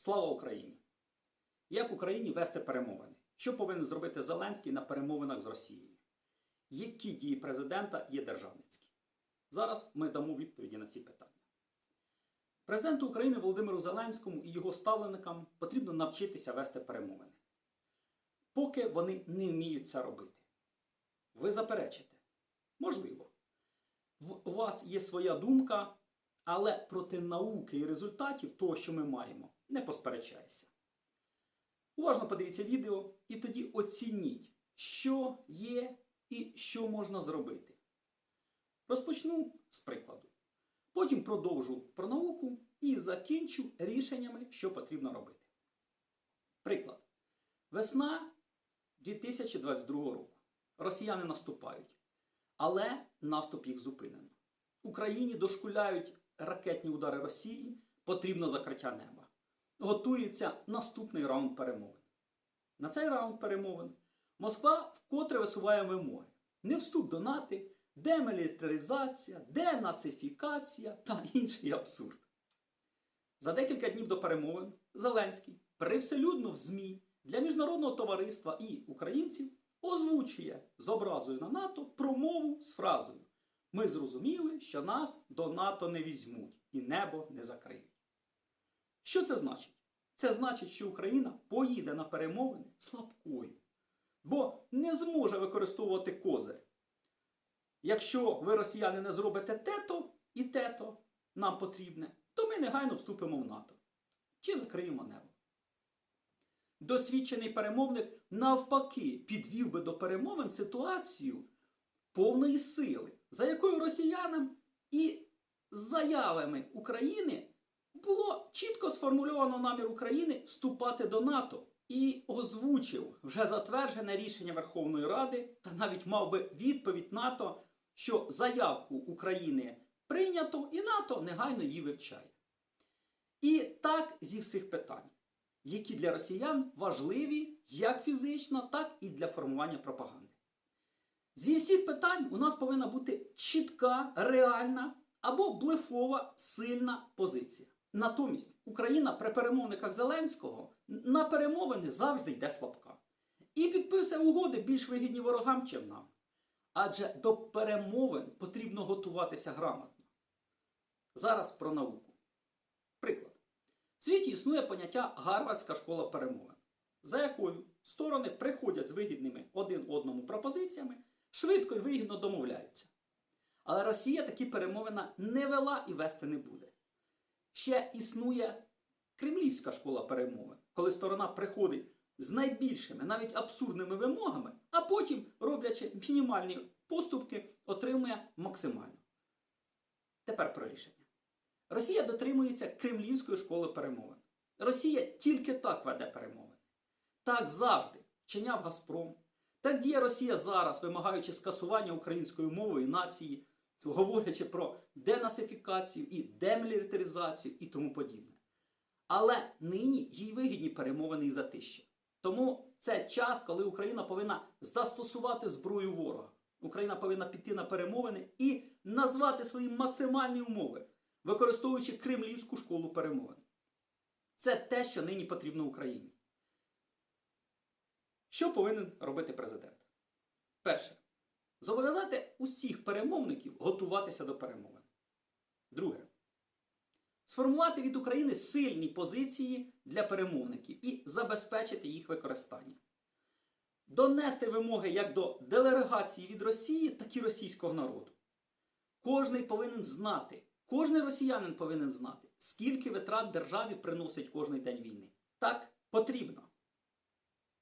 Слава Україні! Як Україні вести перемовини? Що повинен зробити Зеленський на перемовинах з Росією? Які дії президента є державницькі? Зараз ми дамо відповіді на ці питання. Президенту України Володимиру Зеленському і його ставленикам потрібно навчитися вести перемовини. Поки вони не вміють це робити. Ви заперечите? Можливо. У вас є своя думка, але проти науки і результатів того, що ми маємо, не посперечайся. Уважно подивіться відео і тоді оцініть, що є і що можна зробити. Розпочну з прикладу. Потім продовжу про науку і закінчу рішеннями, що потрібно робити. Приклад. Весна 2022 року. Росіяни наступають, але наступ їх зупинено. Україні дошкуляють ракетні удари Росії, потрібно закриття неба. Готується наступний раунд перемовин. На цей раунд перемовин Москва вкотре висуває вимоги: не вступ до НАТО, демілітаризація, денацифікація та інший абсурд. За декілька днів до перемовин Зеленський привселюдно в ЗМІ для міжнародного товариства і українців озвучує з образою на НАТО промову з фразою Ми зрозуміли, що нас до НАТО не візьмуть і небо не закриють. Що це значить? Це значить, що Україна поїде на перемовини слабкою, бо не зможе використовувати козир. Якщо ви, росіяни, не зробите те-то і те-то нам потрібне, то ми негайно вступимо в НАТО чи закриємо небо. Досвідчений перемовник навпаки підвів би до перемовин ситуацію повної сили, за якою росіянам і заявами України було чітко сформульовано намір України вступати до НАТО і озвучив вже затверджене рішення Верховної Ради та навіть мав би відповідь НАТО, що заявку України прийнято і НАТО негайно її вивчає. І так зі всіх питань, які для росіян важливі як фізично, так і для формування пропаганди. Зі всіх питань у нас повинна бути чітка, реальна або блефова сильна позиція. Натомість Україна при перемовниках Зеленського на перемовини завжди йде слабка. І підписує угоди більш вигідні ворогам, чим нам. Адже до перемовин потрібно готуватися грамотно. Зараз про науку. Приклад. В світі існує поняття Гарвардська школа перемовин, за якою сторони приходять з вигідними один одному пропозиціями, швидко і вигідно домовляються. Але Росія такі перемовини не вела і вести не буде. Ще існує Кремлівська школа перемовин, коли сторона приходить з найбільшими, навіть абсурдними вимогами, а потім, роблячи мінімальні поступки, отримує максимально. Тепер про рішення. Росія дотримується Кремлівської школи перемовин. Росія тільки так веде перемовини. Так завжди вчиняв Газпром. Так діє Росія зараз, вимагаючи скасування української мови і нації, говорячи про денацифікацію і демілітаризацію і тому подібне. Але нині їй вигідні перемовини і затища. Тому це час, коли Україна повинна застосувати зброю ворога. Україна повинна піти на перемовини і назвати свої максимальні умови, використовуючи Кремлівську школу перемовин. Це те, що нині потрібно Україні. Що повинен робити президент? Перше. Зобов'язати усіх перемовників готуватися до перемовин. Друге. Сформувати від України сильні позиції для перемовників і забезпечити їх використання. Донести вимоги як до делегації від Росії, так і російського народу. Кожний повинен знати, кожний росіянин повинен знати, скільки витрат державі приносить кожний день війни. Так потрібно.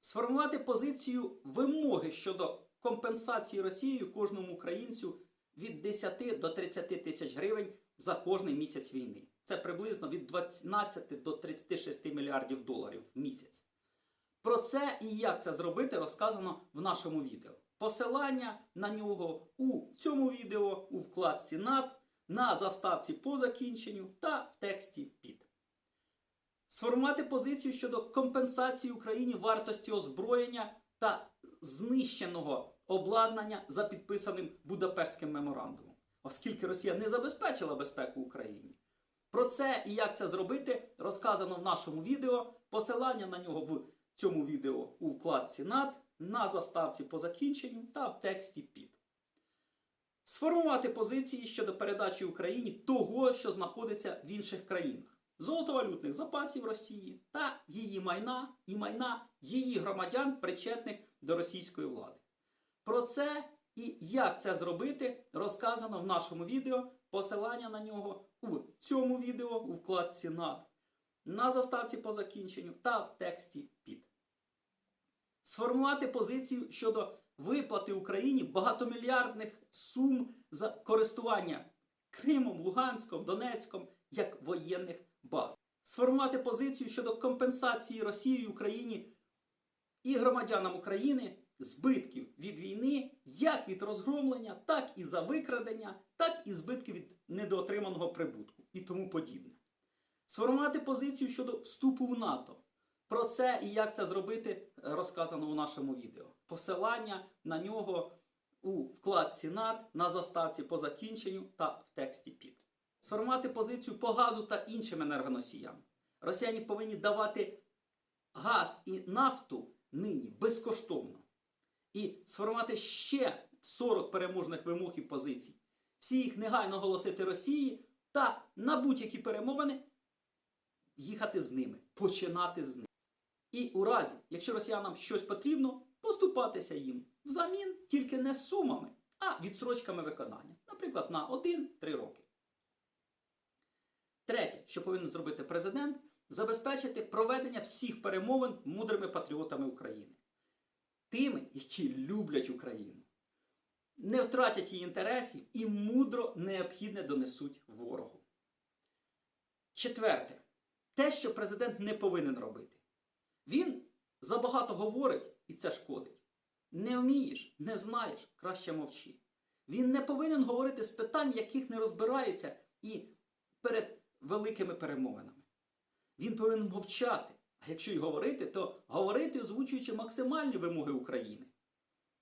Сформувати позицію вимоги щодо компенсації Росією кожному українцю від 10 до 30 тисяч гривень за кожний місяць війни. Це приблизно від 12 до 36 мільярдів доларів в місяць. Про це і як це зробити розказано в нашому відео. Посилання на нього у цьому відео у вкладці над, на заставці по закінченню та в тексті під. Сформувати позицію щодо компенсації Україні вартості озброєння та знищеного обладнання за підписаним Будапештським меморандумом, оскільки Росія не забезпечила безпеку Україні. Про це і як це зробити розказано в нашому відео. Посилання на нього в цьому відео у вкладці над, на заставці по закінченню та в тексті під. Сформувати позиції щодо передачі Україні того, що знаходиться в інших країнах, золотовалютних запасів Росії та її майна і майна її громадян, причетних до російської влади. Про це і як це зробити розказано в нашому відео. Посилання на нього в цьому відео у вкладці над, на заставці по закінченню та в тексті під. Сформувати позицію щодо виплати Україні багатомільярдних сум за користування Кримом, Луганськом, Донецьком як воєнних баз. Сформувати позицію щодо компенсації Росією Україні і громадянам України збитків від війни, як від розгромлення, так і за викрадення, так і збитки від недоотриманого прибутку і тому подібне. Сформувати позицію щодо вступу в НАТО. Про це і як це зробити розказано у нашому відео. Посилання на нього у вкладці над, на заставці по закінченню та в тексті під. Сформувати позицію по газу та іншим енергоносіям. Росіяни повинні давати газ і нафту нині безкоштовно. І сформувати ще 40 переможних вимог і позицій. Всі їх негайно оголосити Росії та на будь-які перемовини їхати з ними, починати з ними. І у разі, якщо росіянам щось потрібно, поступатися їм взамін тільки не сумами, а відсрочками виконання, наприклад, на 1-3 роки. Третє, що повинен зробити президент, забезпечити проведення всіх перемовин мудрими патріотами України. Тими, які люблять Україну, не втратять її інтересів і мудро необхідне донесуть ворогу. Четверте, те, що президент не повинен робити. Він забагато говорить і це шкодить. Не вмієш, не знаєш, краще мовчи. Він не повинен говорити з питань, яких не розбирається, і перед великими перемовинами. Він повинен мовчати. А якщо й говорити, то говорити, озвучуючи максимальні вимоги України.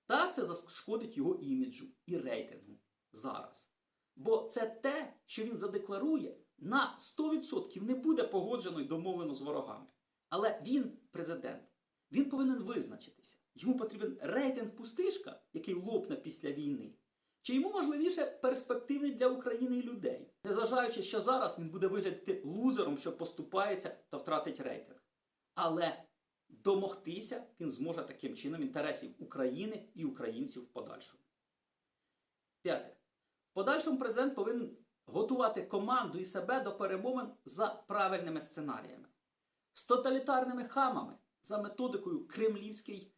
Так це зашкодить його іміджу і рейтингу зараз. Бо це те, що він задекларує, на 100% не буде погоджено і домовлено з ворогами. Але він президент. Він повинен визначитися. Йому потрібен рейтинг пустишка, який лопне після війни. Чи йому важливіше перспективний для України і людей, незважаючи, що зараз він буде виглядати лузером, що поступається та втратить рейтинг. Але домогтися він зможе таким чином інтересів України і українців в подальшому. П'яте. В подальшому президент повинен готувати команду і себе до перемовин за правильними сценаріями, з тоталітарними хамами за методикою Кремлівської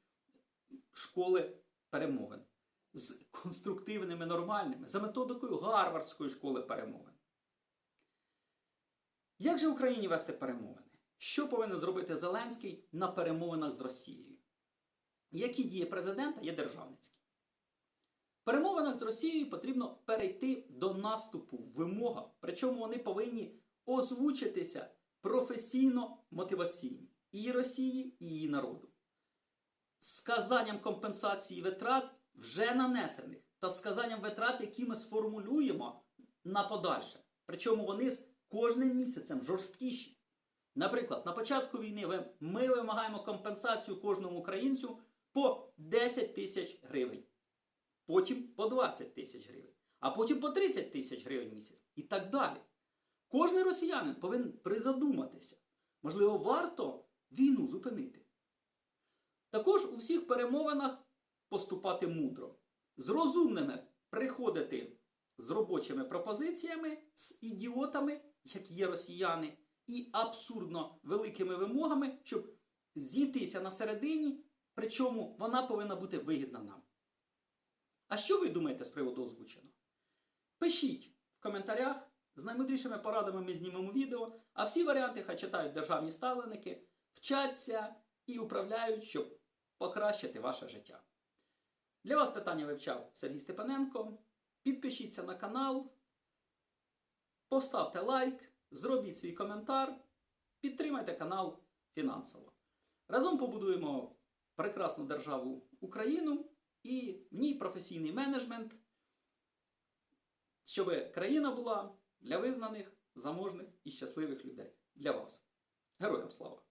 школи перемовин, з конструктивними нормальними, за методикою Гарвардської школи перемовин. Як же Україні вести перемовини? Що повинен зробити Зеленський на перемовинах з Росією? Які дії президента є державницькі? В перемовинах з Росією потрібно перейти до наступу в вимогах, причому вони повинні озвучитися професійно мотиваційні і Росії, і її народу. Сказанням компенсації витрат вже нанесених та сказанням витрат, які ми сформулюємо на подальше. Причому вони з кожним місяцем жорсткіші. Наприклад, на початку війни ми вимагаємо компенсацію кожному українцю по 10 тисяч гривень, потім по 20 тисяч гривень, а потім по 30 тисяч гривень в місяць і так далі. Кожний росіянин повинен призадуматися. Можливо, варто війну зупинити. Також у всіх перемовинах поступати мудро, з розумними приходити з робочими пропозиціями, з ідіотами, як є росіяни, і абсурдно великими вимогами, щоб зійтися на середині, причому вона повинна бути вигідна нам. А що ви думаєте з приводу озвученого? Пишіть в коментарях. З наймудрішими порадами ми знімемо відео, а всі варіанти хай читають державні ставленики, вчаться і управляють, щоб покращити ваше життя. Для вас питання вивчав Сергій Степаненко. Підпишіться на канал, поставте лайк, зробіть свій коментар, підтримайте канал фінансово. Разом побудуємо прекрасну державу Україну і в ній професійний менеджмент, щоб країна була для визнаних заможних і щасливих людей для вас. Героям слава!